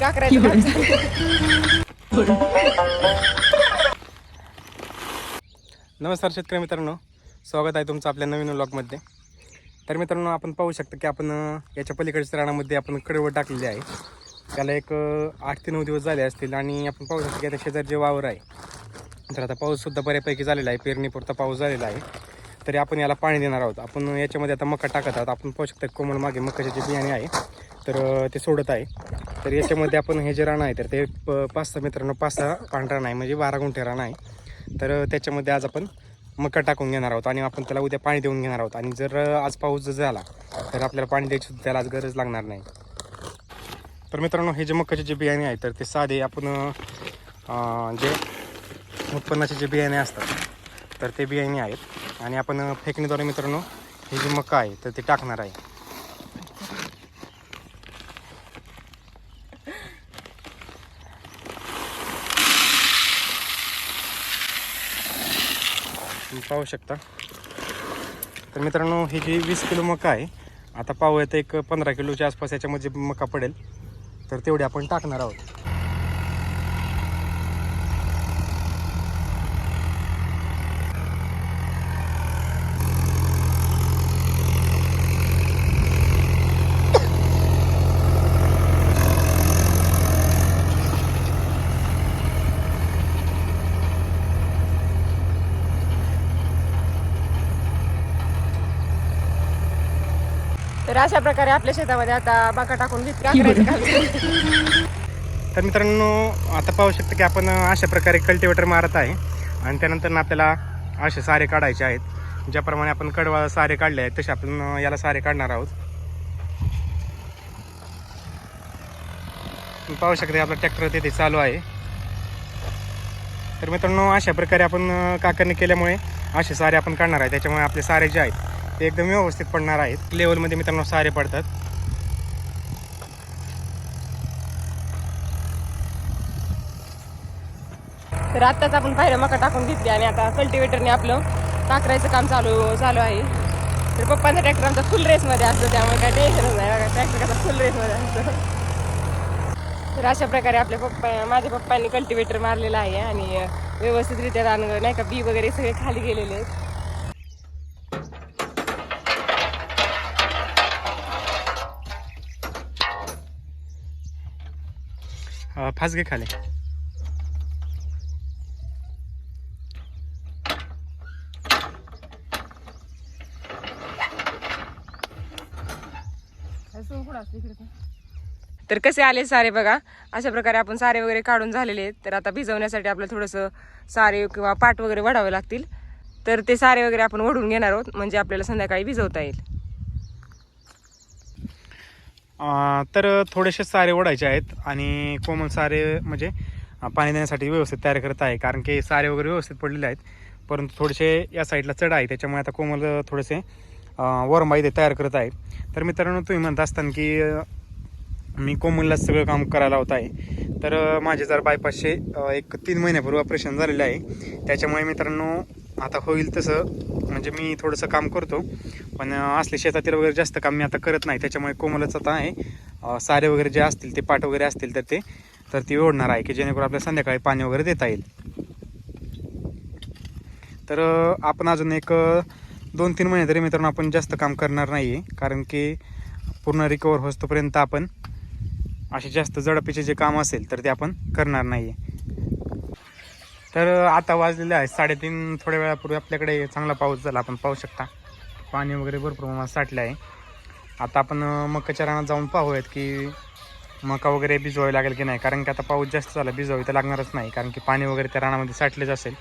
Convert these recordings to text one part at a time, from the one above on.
का करायचं काम चालू. नमस्कार शेतकरी मित्रांनो. स्वागत आहे तुमचं आपल्या नवीन व्लॉगमध्ये तर मित्रांनो आपण पाहू शकता की आपण याच्या पलीकडच्या रानामध्ये आपण कडवड टाकलेली आहे. त्याला एक आठ ते नऊ दिवस झाले असतील आणि आपण पाहू शकतो की आता शेजारी जे वावर आहे. तर आता पाऊससुद्धा बऱ्यापैकी झालेला आहे. पेरणीपुरता पाऊस झालेला आहे. तरी आपण याला पाणी देणार आहोत. आपण याच्यामध्ये आता मका टाकत आहोत. आपण पाहू शकता कोमल मागे मकाचे जे बियाणे आहे तर ते सोडत आहे. तर याच्यामध्ये आपण हे जे रान आहे तर ते प- पाच सहा मित्रांनो पाच सहा पांढरा नाही म्हणजे बारा गुंठे रान आहे. तर त्याच्यामध्ये आज आपण मका टाकून घेणार आहोत आणि आपण त्याला उद्या पाणी देऊन घेणार आहोत. आणि जर आज पाऊस जर झाला तर आपल्याला पाणी द्यायची त्याला आज गरज लागणार नाही. तर मित्रांनो हे जे मकाचे जे बियाणे आहे तर ते साधे आपण जे उत्पन्नाचे जे बियाणे असतात तर ते बियाणे आहेत. आणि आपण फेकणीद्वारे मित्रांनो हे जी मका आहे तर ते टाकणार आहे. पाहू शकता. तर मित्रांनो ही जी वीस किलो मका आहे आता पाहूयात एक पंधरा किलोच्या आसपास याच्यामध्ये मका पडेल. तर तेवढे आपण टाकणार आहोत. तर अशा प्रकारे आपल्या शेतामध्ये आता बाका टाकून. तर मित्रांनो आता पाहू शकता की आपण अशा प्रकारे कल्टिवेटर मारत आहे. आणि त्यानंतर आपल्याला असे सारे काढायचे आहेत. ज्याप्रमाणे आपण कडवा सारे काढले आहेत तसे आपण याला सारे काढणार आहोत. पाहू शकता आपला ट्रॅक्टर तिथे चालू आहे. तर मित्रांनो अशा प्रकारे आपण काकरणी केल्यामुळे असे सारे आपण काढणार आहे. त्याच्यामुळे आपले सारे जे आहेत ते एकदम व्यवस्थित पडणार आहेत. लेवलमध्ये मित्रांनो सारे पडतात. तर आत्ताच आपण पाहिलं मका टाकून घेतली आणि आता कल्टिवेटरने आपलं टाकरायचं काम चालू चालू आहे. तर पप्पांचा ट्रॅक्टर आमचा फुल रेसमध्ये असतो त्यामुळे काय टेन्शनच नाही बघा ट्रॅक्टर कसा फुल रेसमध्ये असतो. तर अशा प्रकारे आपल्या पप्पा माझ्या पप्पांनी कल्टिवेटर मारलेला आहे आणि व्यवस्थितरित्या रान नाही का बी वगैरे सगळे खाली गेलेले आहेत. फास घे खाली. तर कसे आले सारे बघा. अशा प्रकारे आपण सारे वगैरे काढून झालेले आहेत. तर आता भिजवण्यासाठी आपलं थोडंसं सारे किंवा पाट वगैरे वढावे लागतील. तर ते सारे वगैरे आपण वढून घेणार आहोत. म्हणजे आपल्याला संध्याकाळी भिजवता येईल. तर थोडेसे सारे ओढायचे आहेत आणि कोमल सारे म्हणजे पाणी देण्यासाठी व्यवस्थित तयार करत आहे. कारण की सारे वगैरे व्यवस्थित पडलेले आहेत. परंतु थोडेसे या साईडला चढ आहे. त्याच्यामुळे आता कोमल थोडेसे वरमाई ते तयार करत आहे. तर मित्रांनो तुम्ही म्हणत असताना की मी कोमलला सगळं काम करायला होत आहे. तर माझे जर बायपासचे एक तीन महिन्यापूर्वी ऑपरेशन झालेलं आहे. त्याच्यामुळे मित्रांनो आता होईल तसं. म्हणजे मी थोडंसं काम करतो. पण असले शेतातील वगैरे जास्त काम मी आता करत नाही. त्याच्यामुळे कोमलच आता आहे. सारे वगैरे जे असतील ते पाट वगैरे असतील तर ते तर ती ओढणार आहे की जेणेकरून आपल्याला संध्याकाळी पाणी वगैरे देता येईल. तर आपण अजून एक दोन तीन महिने तरी मित्रांनो आपण जास्त काम करणार नाही आहे कारण की पूर्ण रिकवर होतोपर्यंत आपण असे जास्त झडपीचे जे काम असेल तर ते आपण करणार नाही आहे तर आता वाजलेले आहे साडेतीन थोड्या वेळापूर्वी आपल्याकडे चांगला पाऊस झाला. आपण पाहू शकता. पाणी वगैरे भरपूर प्रमाणात साठलं आहे. आता आपण मकाच्या रानात जाऊन पाहूयात की मका वगैरे भिजवावी लागेल की नाही? कारण की आता पाऊस जास्त झाला. भिजवावी तर लागणारच नाही. कारण की पाणी वगैरे त्या रानामध्ये साठलेच असेल.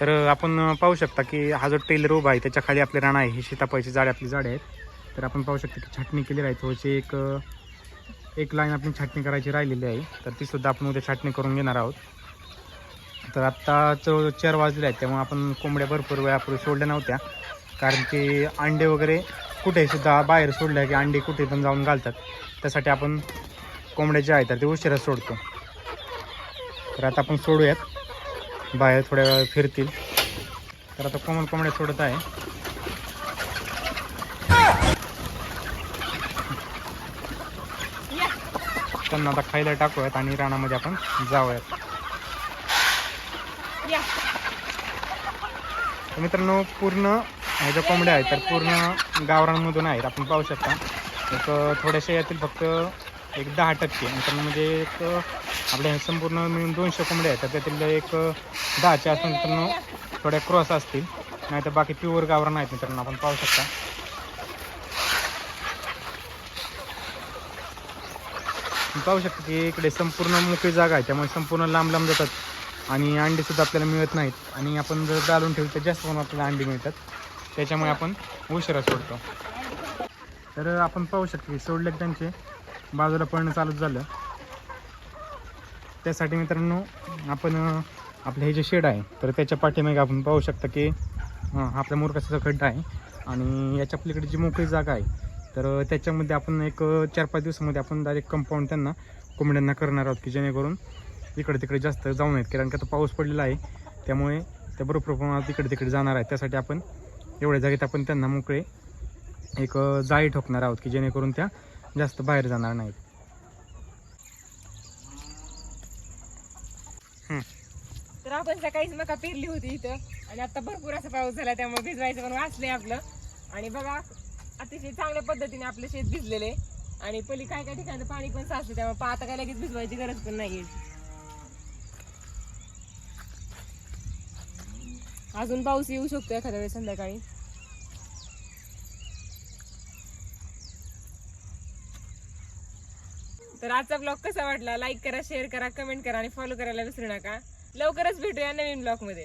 तर आपण पाहू शकता की हा जो टेलर उभा आहे त्याच्याखाली आपले रान आहे. ही सीताफळाची झाडे आपली झाडे आहेत. तर आपण पाहू शकतो की छाटणी केली आहे थोडीशी एक एक लाईन आपण छाटणी करायची राहिलेली आहे. तर तीसुद्धा आपण उद्या छाटणी करून घेणार आहोत. तर आत्ता चौ चार वाजले आहेत त्यामुळे आपण कोंबड्या भरपूर वेळापूर्वी सोडल्या नव्हत्या. कारण की अंडे वगैरे कुठेसुद्धा बाहेर सोडल्या की अंडे कुठे पण जाऊन घालतात. त्यासाठी आपण कोंबड्या जे आहेत तर ते उशिरा सोडतो. तर आता आपण सोडूयात. बाहेर थोड्या वेळ फिरतील. तर आता कोंबड कोंबड्या सोडत आहे. त्यांना आता खायला टाकूयात आणि रानामध्ये आपण जाऊयात. या. मित्रांनो पूर्ण ह्या ज्या कोंबड्या आहेत तर पूर्ण गावरांमधून आहेत. आपण पाहू शकता. एक थोड्याशा यातील फक्त एक दहा टक्के. मित्रांनो म्हणजे एक आपल्या संपूर्ण मिळून दोनशे कोंबड्या आहेत. तर त्यातील एक दहाच्या आसपास मित्रांनो थोड्या क्रॉस असतील. नाही तर बाकी प्युअर गावरान आहेत मित्रांनो आपण पाहू शकता. पाहू शकता की इकडे संपूर्ण मोकळी जागा आहे. त्यामुळे संपूर्ण लांब लांब जातात. आणि अंडेसुद्धा आपल्याला मिळत नाहीत. आणि आपण जर दालून ठेवली तर जास्त प्रमाणात आपल्याला अंडी मिळतात. त्याच्यामुळे आपण उशिरा सोडतो. तर आपण पाहू शकतो की सोडले की त्यांचे बाजूला पळणं चालूच झालं. त्यासाठी मित्रांनो आपण आपलं हे जे शेड आहे तर त्याच्या पाठीमागे आपण पाहू शकता की आपल्या मुरकाचा खड्डा आहे. आणि याच्या पलीकडे जी मोकळी जागा आहे तर त्याच्यामध्ये आपण एक चार पाच दिवसामध्ये आपण डायरेक्ट कंपाऊंड त्यांना कोंबड्यांना करणार आहोत की जेणेकरून इकडे तिकडे जास्त जाऊ नयेत कारण की आता पाऊस पडलेला आहे. त्यामुळे त्या बरोबर प्रमाणात इकडे तिकडे जाणार आहे. त्यासाठी आपण एवढ्या जागेत आपण त्यांना मोकळे एक जाळी ठोकणार आहोत की जेणेकरून त्या जास्त बाहेर जाणार नाहीत. हम्म. तर आपण सकाळीच मका पेरली होती इथं. आणि आता भरपूर असा पाऊस झाला त्यामुळे भिजवायचं पण वाचलंय आपलं. आणि बघा अतिशय चांगल्या पद्धतीने आपलं शेत भिजलेले आणि पली काय काय ठिकाणी पाणी पण साचलं त्यामुळे पाहता काय लगेच भिजवायची गरज पण नाहीये. अजून पाऊस येऊ शकतो एखाद्या वेळेस संध्याकाळी. तर आजचा ब्लॉग कसा वाटला? लाईक करा शेअर करा कमेंट करा आणि फॉलो करायला विसरू नका. लवकरच भेटूया नवीन ब्लॉगमध्ये.